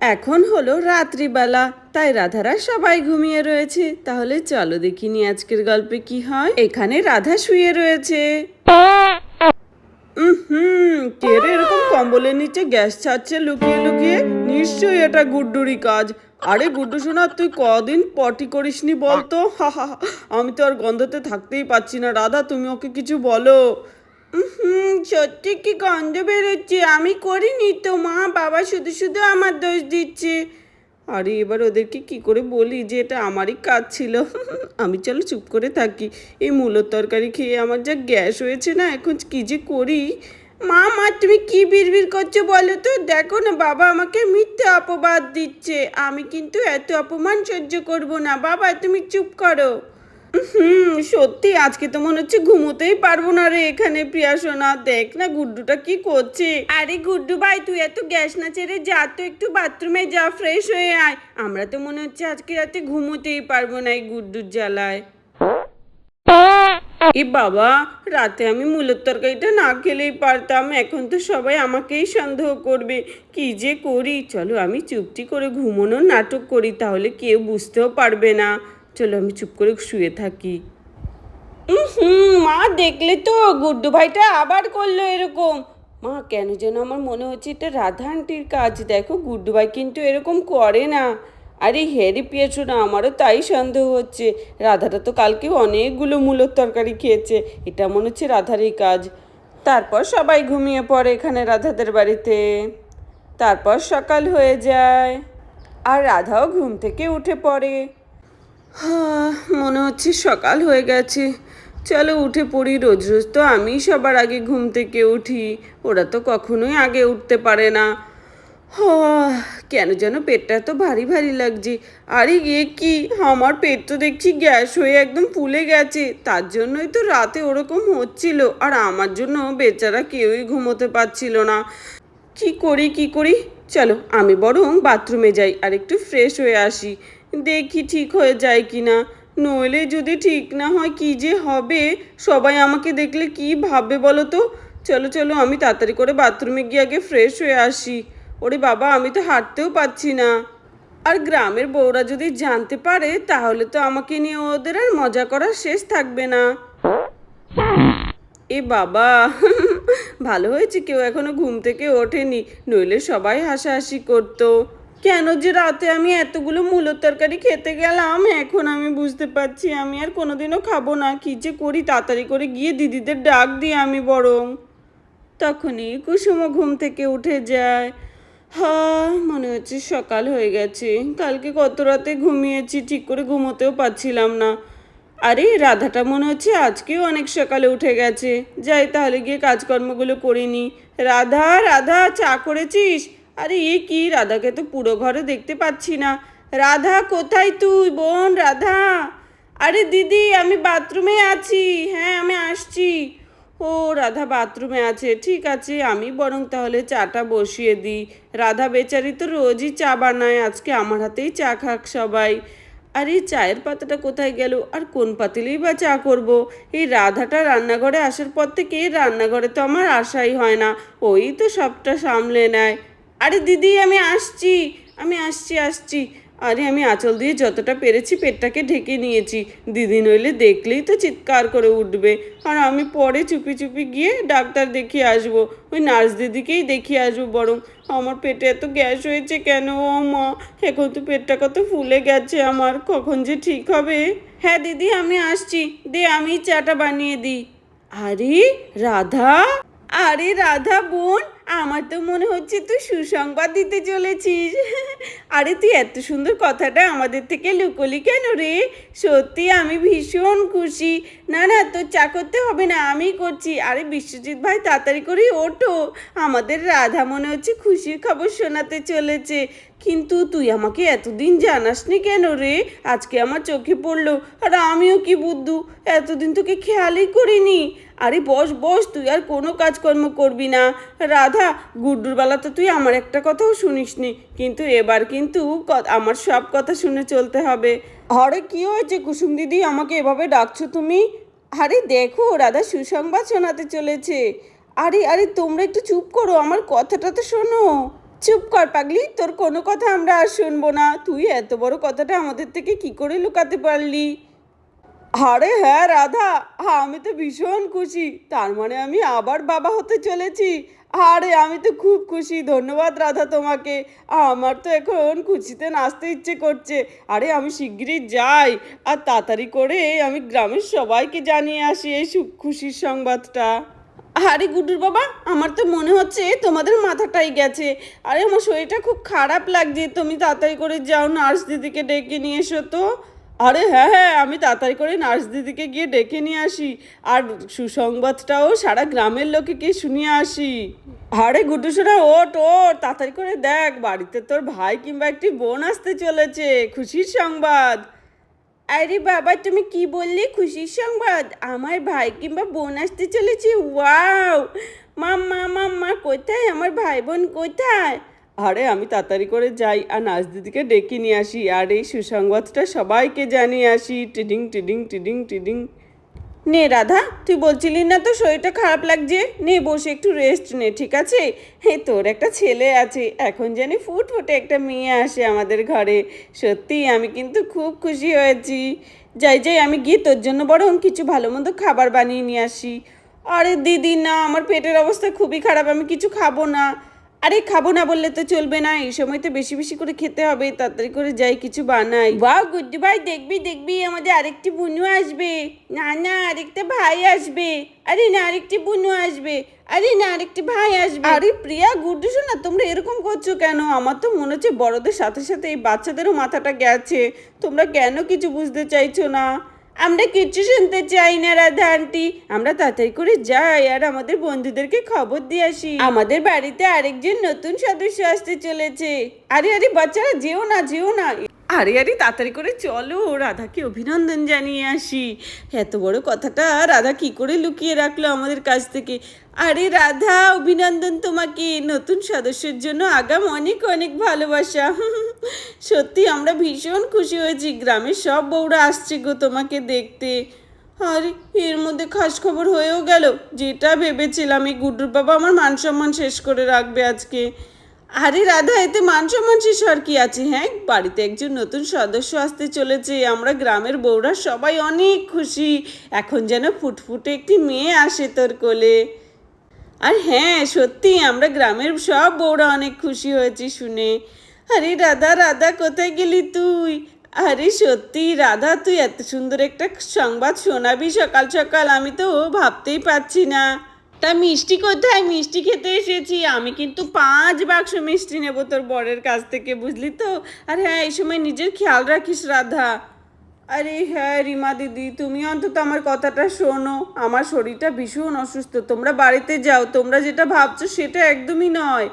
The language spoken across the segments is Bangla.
এখন হলো রাত্রিবেলা। তাই রাধারা সবাই ঘুমিয়ে রয়েছে। তাহলে চলো দেখিনি আজকের গল্পে কি হয়। এখানে রাধা শুয়ে রয়েছে। হুম কে রে এরকম কম্বলের নিচে গ্যাস ছাড়ছে লুকিয়ে লুকিয়ে? নিশ্চয়ই এটা গুড্ডুরি কাজ। আরে গুড্ডু সোনা, তুই কদিন পটি করিসনি বলতো? হা হা। আমি তো আর গন্ধতে থাকতেই পাচ্ছি না। রাধা, তুমি ওকে কিছু বলো। হুম সত্যি কি গন্ধ বেরোচ্ছে? আমি করিনি তো। মা, বাবা শুধু শুধু আমার দোষ দিচ্ছে। আরে, এবার ওদেরকে কি করে বলি যে এটা আমারই কাজ ছিল? আমি চলো চুপ করে থাকি। এই মূলোর তরকারি খেয়ে আমার যা গ্যাস হয়েছে না, এখন কি যে করি? মা মা, তুমি কি বিড়বিড় করছ বলো তো? দেখো না, বাবা আমাকে মিথ্যে অপবাদ দিচ্ছে। আমি কিন্তু এত অপমান সহ্য করব না। বাবা, তুমি চুপ করো। হুম, সত্যি, আজকে তো মনে হচ্ছে ঘুমোতেই পারব না রে এখানে প্রিয়া সোনা দেখ না গুড্ডুটা কি করছে। আরে গুড্ডু ভাই, তুই এত গ্যাস না ছেড়ে যা, তো একটু বাথরুমে যা ফ্রেশ হয়ে আয়। আমরা তো মনে হচ্ছে আজকে রাতে ঘুমোতেই পারব না এই গুড্ডুর জ্বালায়। এ বাবা, রাতে আমি মূলের তরকারিটা না খেলেই পারতাম, এখন তো সবাই আমাকেই সন্দেহ করবে। কি যে করি? চলো আমি চুপটি করে ঘুমোনোর নাটক করি, তাহলে কেউ বুঝতেও পারবে না। চলো আমি চুপ করে শুয়ে থাকি। হুম মা দেখলে তো, গুড্ডু ভাইটা আবার করল এরকম। মা, কেন যেন আমার মনে হচ্ছে এটা রাধা আন্টির কাজ। দেখো, গুড্ডু ভাই কিন্তু এরকম করে না। আরে হেরি পেয়েছ না, আমারও তাই সন্দেহ হচ্ছে। রাধাটা তো কালকে অনেকগুলো মূলোর তরকারি খেয়েছে, এটা মনে হচ্ছে রাধারই কাজ। তারপর সবাই ঘুমিয়ে পড়ে এখানে রাধাদের বাড়িতে। তারপর সকাল হয়ে যায়। আর রাধাও ঘুম থেকে উঠে পড়ে। মনে হচ্ছে সকাল হয়ে গেছে। চলো উঠে পড়ি, রোজ রোজ তো আমি সবার আগে ঘুম থেকে উঠি। ওরা তো কখনোই আগে উঠতে পারে না। হ কেন যেন পেটটা তো ভারী ভারী লাগছে। আরে এ কি? আমার পেট তো দেখছি গ্যাস হয়ে একদম ফুলে গেছে। তার জন্যই তো রাতে ওরকম হচ্ছিল। আর আমার জন্য বেচারা কেউই ঘুমোতে পারছিল না। কি করি কি করি? চলো, আমি বরং বাথরুমে যাই। আর একটু ফ্রেশ হয়ে আসি। দেখি ঠিক হয়ে যায় কি না নইলে যদি ঠিক না হয় কি যে হবে? সবাই আমাকে দেখলে কি ভাববে বলো তো? চলো চলো, আমি তাড়াতাড়ি করে বাথরুমে গিয়ে আগে ফ্রেশ হয়ে আসি। ওরে বাবা, আমি তো হাঁটতেও পাচ্ছি না। আর গ্রামের বউরা যদি জানতে পারে, তাহলে তো আমাকে নিয়ে ওদের আর মজা করার শেষ থাকবে না। এ বাবা, ভালো হয়েছে কেউ এখনও ঘুম থেকে ওঠেনি। নইলে সবাই হাসাহাসি করতো। কেন যে রাতে আমি এতগুলো মূলোর তরকারি খেতে গেলাম? এখন আমি বুঝতে পারছি আমি আর কোনোদিনও খাব না। কি যে করি, তাড়াতাড়ি করে গিয়ে দিদিদের ডাক দিই আমি বরং। তখনই কুসুম ঘুম থেকে উঠে যায়। হা, মনে হচ্ছে সকাল হয়ে গেছে। কালকে কত রাতে ঘুমিয়েছি, ঠিক করে ঘুমোতেও পাচ্ছিলাম না। আরে, রাধাটা মনে হচ্ছে আজকেও অনেক সকালে উঠে গেছে। যাই তাহলে গিয়ে কাজকর্মগুলো করে নি রাধা রাধা, চা করেছিস? আরে এ কি? রাধাকে তো পুরো ঘরে দেখতে পাচ্ছি না। রাধা, কোথায় তুই? বোন, রাধা। আরে দিদি, আমি বাথরুমে আছি। হ্যাঁ আমি আসছি। ও, রাধা বাথরুমে আছে। ঠিক আছে, আমি বরং তাহলে চাটা বসিয়ে দিই। রাধা বেচারি তো রোজই চা বানায়। আজকে আমার হাতেই চা খাক সবাই। আর এই চায়ের পাতাটা কোথায় গেল? আর কোন পাতিলেই বা চা করব? এই রাধাটা রান্নাঘরে আসার পর থেকে রান্নাঘরে তো আমার আশাই হয় না। ওই তো সবটা সামলে নেয়। আরে দিদি, আমি আসছি আমি আসছি আসছি। আরে, আমি আঁচল দিয়ে যতটা পেরেছি পেটটাকে ঢেকে নিয়েছি। দিদি নইলে দেখলেই তো চিৎকার করে উঠবে। আর আমি পরে চুপি চুপি গিয়ে ডাক্তার দেখিয়ে আসব। ওই নার্স দিদিকেই দেখিয়ে আসব বরং। আমার পেটে এত গ্যাস হয়েছে কেন ও মা? এখন তো পেটটা কত ফুলে গেছে আমার। কখন যে ঠিক হবে? হ্যাঁ দিদি, আমি আসছি। দে, আমি চাটা বানিয়ে দিই। আরে, রাধা! আরে, রাধা বোন! আমার তো মনে হচ্ছে তুই সুসংবাদ দিতে চলেছিস। আরে তুই এত সুন্দর কথাটা আমাদের থেকে লুকোলি কেন রে? সত্যি আমি ভীষণ খুশি। না না, তোর চা করতে হবে না আমি করছি। আরে বিশ্বজিৎ ভাই, তাড়াতাড়ি করেই ওঠো। আমাদের রাধা মনে হচ্ছে খুশির খবর শোনাতে চলেছে। কিন্তু তুই আমাকে এতদিন জানাসনি কেন রে? আজকে আমার চোখে পড়ল। আর আমিও কি বুদ্ধু? এতদিন তোকে খেয়ালই করিনি। আরে বস বস, তুই আর কোনো কাজকর্ম করবি না। রাধা গুড্ডুর বেলা তো তুই আমার একটা কথাও শুনিসনি। কিন্তু এবার কিন্তু আমার সব কথা শুনে চলতে হবে। আরে কি হয়েছে কুসুম দিদি? আমাকে এভাবে ডাকছো তুমি? আরে দেখো, রাধা সুসংবাদ শোনাতে চলেছে। আরে আরে তোমরা একটু চুপ করো, আমার কথাটা তো শোনো। চুপ কর পাগলি, তোর কোনো কথা আমরা আর শুনব না। তুই এত বড় কথাটা আমাদের থেকে কি করে লুকাতে পারলি? আরে হ্যাঁ রাধা হ্যাঁ আমি তো ভীষণ খুশি। তার মানে আমি আবার বাবা হতে চলেছি। আরে, আমি তো খুব খুশি। ধন্যবাদ রাধা তোমাকে। আমার তো এখন খুশিতে নাচতে ইচ্ছে করছে। আরে, আমি শিগগিরই যাই। আর তাড়াতাড়ি করে আমি গ্রামের সবাইকে জানিয়ে আসি এই সুখ- খুশির সংবাদটা। আরে গুডুর বাবা, আমার তো মনে হচ্ছে তোমাদের মাথাটাই গেছে। আরে আমার শরীরটা খুব খারাপ লাগছে, তুমি তাড়াতাড়ি করে যাও, নার্স দিদিকে ডেকে নিয়ে এসো তো। আরে হ্যাঁ হ্যাঁ আমি তাড়াতাড়ি করে নার্স দিদিকে গিয়ে ডেকে নিয়ে আসি। আর সুসংবাদটাও সারা গ্রামের লোকে গিয়ে শুনিয়ে আসি। আরে গুড্ডু সোনা ওট ওট তাড়াতাড়ি করে দেখ, বাড়িতে তোর ভাই কিংবা একটি বোন আসতে চলেছে। খুশির সংবাদ। আরে বাবা, তুমি কি বললে? খুশির সংবাদ? আমার ভাই কিংবা বোন আসতে চলেছে? ওয়াও! মা মা মা মা কোথায়? আমার ভাই বোন কোথায়? আরে, আমি তাড়াতাড়ি করে যাই আর নাচ দিদিকে ডেকে নিয়ে আসি। আর এই সুসংবাদটা সবাইকে জানিয়ে আসি। টিডিং টিডিং টিডিং টিডিং। নে রাধা, তুই বলছিলি না তো শরীরটা খারাপ লাগছে? নে বসে একটু রেস্ট নে, ঠিক আছে? হ্যাঁ তোর একটা ছেলে আছে, এখন জানি ফুট ফুটে একটা মেয়ে আসে আমাদের ঘরে। সত্যি, আমি কিন্তু খুব খুশি হয়েছি। যাই যাই, আমি গিয়ে তোর জন্য বরং কিছু ভালো মন্দ খাবার বানিয়ে নিয়ে আসি। আরে দিদি, না, আমার পেটের অবস্থা খুবই খারাপ, আমি কিছু খাব না। আরে খাব না বললে তো চলবে না এই সময় তো বেশি বেশি করে খেতে হবে তাড়াতাড়ি করে যাই কিছু বানাই। বাহ গুড্ডু ভাই দেখবি দেখবি আমাদের আরেকটি বুনু আসবে। না না আরেকটা ভাই আসবে। আরে না আরেকটি বুনু আসবে। আরে না আরেকটি ভাই আসবে। আরে প্রিয়া গুড্ডু শোনা তোমরা এরকম করছ কেন? আমার তো মনে হচ্ছে বড়দের সাথে সাথে এই বাচ্চাদেরও মাথাটা গেছে। তোমরা কেন কিছু বুঝতে চাইছো না? আমরা কিচ্ছু শুনতে চাই না, রাধা আন্টি। আমরা তাড়াতাড়ি করে যাই আর আমাদের বন্ধুদেরকে খবর দিয়ে আসি। আমাদের বাড়িতে আরেকজন নতুন সদস্য আসতে চলেছে। আরে আরে, বাচ্চারা, যেও না যেও না। আরে আরে, তাড়াতাড়ি করে চলো, রাধাকে অভিনন্দন জানিয়ে আসি। এত বড় কথাটা রাধা কি করে লুকিয়ে রাখল আমাদের কাছ থেকে? আরে রাধা, অভিনন্দন তোমাকে। নতুন সদস্যের জন্য আগাম অনেক অনেক ভালোবাসা। সত্যি আমরা ভীষণ খুশি হয়েছি, গ্রামের সব বউরা আসছে গো তোমাকে দেখতে। আরে, এর মধ্যে খাস খবর হয়েও গেল, যেটা ভেবেছিলাম এই গুড্ডুর বাবা আমার মান সম্মান শেষ করে রাখবে আজকে। আরে রাধা, এতে মান সম্মান আর কি আছে হ্যাঁ? বাড়িতে একজন নতুন সদস্য আসতে চলেছে, আমরা গ্রামের বউরা সবাই অনেক খুশি। এখন যেন ফুটফুটে একটি মেয়ে আসে তোর কোলে। আর হ্যাঁ সত্যি, আমরা গ্রামের সব বউরা অনেক খুশি হয়েছি শুনে। আরে রাধা রাধা, কোথায় গেলি তুই? আরে সত্যি, রাধা, তুই এত সুন্দর একটা সংবাদ শোনাবি সকাল সকাল, আমি তো ভাবতেই পারছি না। তা মিষ্টি কোথায়? মিষ্টি খেতে এসেছি। আমি কিন্তু পাঁচ বাক্স মিষ্টি নেব তোর বরের কাছ থেকে, বুঝলি তো? আর হ্যাঁ এই সময় নিজের খেয়াল রাখিস, রাধা। আরে হ্যাঁ রিমা দিদি, তুমি অন্তত আমার কথাটা শোনো। আমার শরীরটা ভীষণ অসুস্থ। তোমরা বাড়িতে যাও, তোমরা যেটা ভাবছ সেটা একদমই নয়।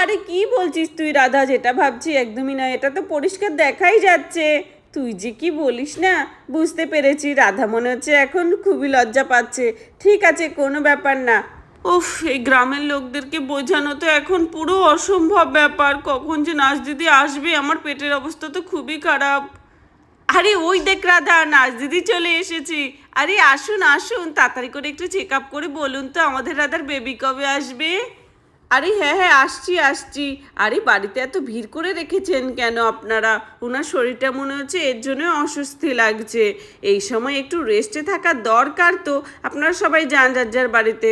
আরে কি বলছিস তুই, রাধা? যেটা ভাবছি একদমই নয়। এটা তো পরিষ্কার দেখাই যাচ্ছে। তুই যে কি বলিস না? বুঝতে পেরেছি, রাধা মনে হচ্ছে এখন খুবই লজ্জা পাচ্ছে। ঠিক আছে, কোনো ব্যাপার না। উফ, এই গ্রামের লোকদেরকে বোঝানো তো এখন পুরো অসম্ভব ব্যাপার। কখন যে নাচ দিদি আসবে, আমার পেটের অবস্থা তো খুবই খারাপ। আরে, ওই দেখ রাধা নাচ দিদি চলে এসেছি। আরে, আসুন আসুন, তাড়াতাড়ি করে একটু চেক আপ করে বলুন তো আমাদের রাধার বেবি কবে আসবে? আরে হ্যাঁ হ্যাঁ আসছি আসছি। আরে বাড়িতে এত ভিড় করে রেখেছেন কেন আপনারা? ওনার শরীরটা মনে হচ্ছে এর জন্য অস্বস্তি লাগছে। এই সময় একটু রেস্টে থাকা দরকার তো। আপনারা সবাই যান যার যার বাড়িতে।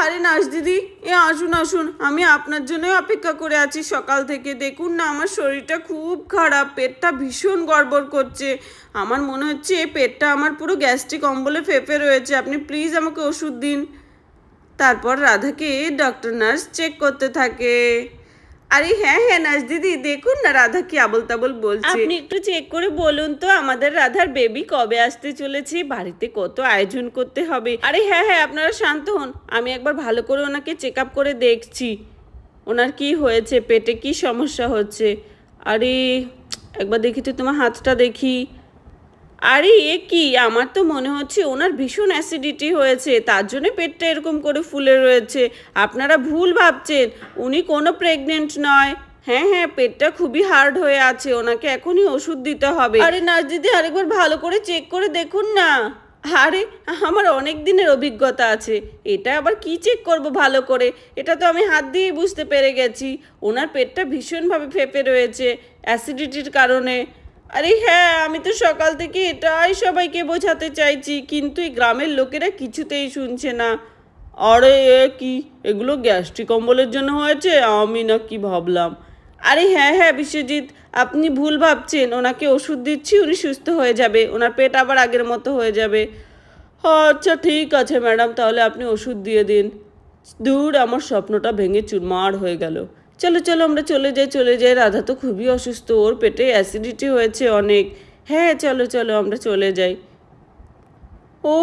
আরে নাস দিদি, এ আসুন আসুন। আমি আপনার জন্যই অপেক্ষা করে আছি সকাল থেকে। দেখুন না, আমার শরীরটা খুব খারাপ, পেটটা ভীষণ গড়বড় করছে। আমার মনে হচ্ছে পেটটা আমার পুরো গ্যাস্ট্রিক অম্বলে ফেপে রয়েছে। আপনি প্লিজ আমাকে ওষুধ দিন। তারপর রাধাকে ডক্টর নার্স চেক করতে থাকে। আরে হ্যাঁ হ্যাঁ নার্স দিদি, দেখুন না রাধা কি আবল তাবল বলছে। আপনি একটু চেক করে বলুন তো, আমাদের রাধার বেবি কবে আসতে চলেছে? বাড়িতে কত আয়োজন করতে হবে? আরে হ্যাঁ হ্যাঁ আপনারা শান্ত হন। আমি একবার ভালো করে ওনাকে চেক আপ করে দেখছি। ওনার কি হয়েছে? পেটে কি সমস্যা হচ্ছে? আরে, একবার দেখি তো তোমার হাতটা দেখি। আরে, এ কি? আমার তো মনে হচ্ছে ওনার ভীষণ অ্যাসিডিটি হয়েছে, তার জন্য পেটটা এরকম করে ফুলে রয়েছে। আপনারা ভুল ভাবছেন, উনি কোনো প্রেগনেন্ট নয়। হ্যাঁ হ্যাঁ পেটটা খুবই হার্ড হয়ে আছে, ওনাকে এখনই ওষুধ দিতে হবে। আরে নার্স দিদি আরেকবার ভালো করে চেক করে দেখুন না। আরে, আমার অনেক দিনের অভিজ্ঞতা আছে, এটা আবার কি চেক করব ভালো করে? এটা তো আমি হাত দিয়েই বুঝতে পেরে গেছি। ওনার পেটটা ভীষণভাবে ফেপে রয়েছে অ্যাসিডিটির কারণে। আরে হ্যাঁ আমি তো সকাল থেকে এটাই সবাইকে বোঝাতে চাইছি, কিন্তু এই গ্রামের লোকেরা কিছুতেই শুনছে না। আরে এ কি? এগুলো গ্যাস্ট্রিক অম্বলের জন্য হয়েছে? আমি না কি ভাবলাম। আরে হ্যাঁ হ্যাঁ বিশ্বজিৎ, আপনি ভুল ভাবছেন। ওনাকে ওষুধ দিচ্ছি, উনি সুস্থ হয়ে যাবে। ওনার পেট আবার আগের মতো হয়ে যাবে। আচ্ছা ঠিক আছে ম্যাডাম, তাহলে আপনি ওষুধ দিয়ে দিন। দূর, আমার স্বপ্নটা ভেঙে চুরমার হয়ে গেল। চলো চলো, আমরা চলে যাই চলে যাই। রাধা তো খুবই অসুস্থ, ওর পেটে অ্যাসিডিটি হয়েছে অনেক। হ্যাঁ চলো চলো, আমরা চলে যাই। ও,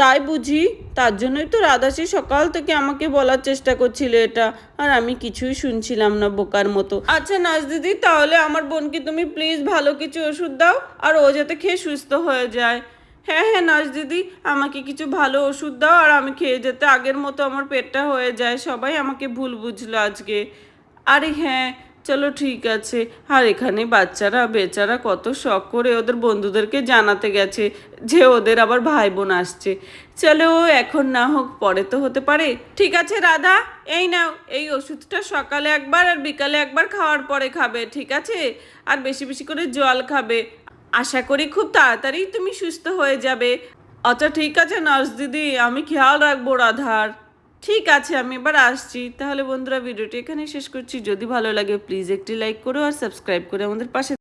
তাই বুঝি? তার জন্যই তো রাধাসী সকাল থেকে আমাকে বলার চেষ্টা করছিল এটা। আর আমি কিছুই শুনছিলাম না বোকার মতো। আচ্ছা নাচ দিদি, তাহলে আমার বোনকে তুমি প্লিজ ভালো কিছু ওষুধ দাও, আর ও যাতে খেয়ে সুস্থ হয়ে যায়। হ্যাঁ হ্যাঁ নাচ দিদি, আমাকে কিছু ভালো ওষুধ দাও, আর আমি খেয়ে যেতে আগের মতো আমার পেটটা হয়ে যায়। সবাই আমাকে ভুল বুঝলো আজকে। আরে হ্যাঁ চলো ঠিক আছে। আর এখানে বাচ্চারা, বেচারা কত শখ করে ওদের বন্ধুদেরকে জানাতে গেছে যে ওদের আবার ভাই বোন আসছে। চলো, এখন না হোক পরে তো হতে পারে। ঠিক আছে, রাধা, এই নাও, এই ওষুধটা সকালে একবার আর বিকালে একবার খাওয়ার পরে খাবে, ঠিক আছে? আর বেশি বেশি করে জল খাবে। আশা করি খুব তাড়াতাড়ি তুমি সুস্থ হয়ে যাবে। আচ্ছা ঠিক আছে, নার্স দিদি, আমি খেয়াল রাখব রাধার। ঠিক আছে, আমি এবার আসছি। তাহলে বন্ধুরা, ভিডিওটি এখানে শেষ করছি। যদি ভালো লাগে প্লিজ একটি লাইক করো আর সাবস্ক্রাইব করে আমাদের পাশে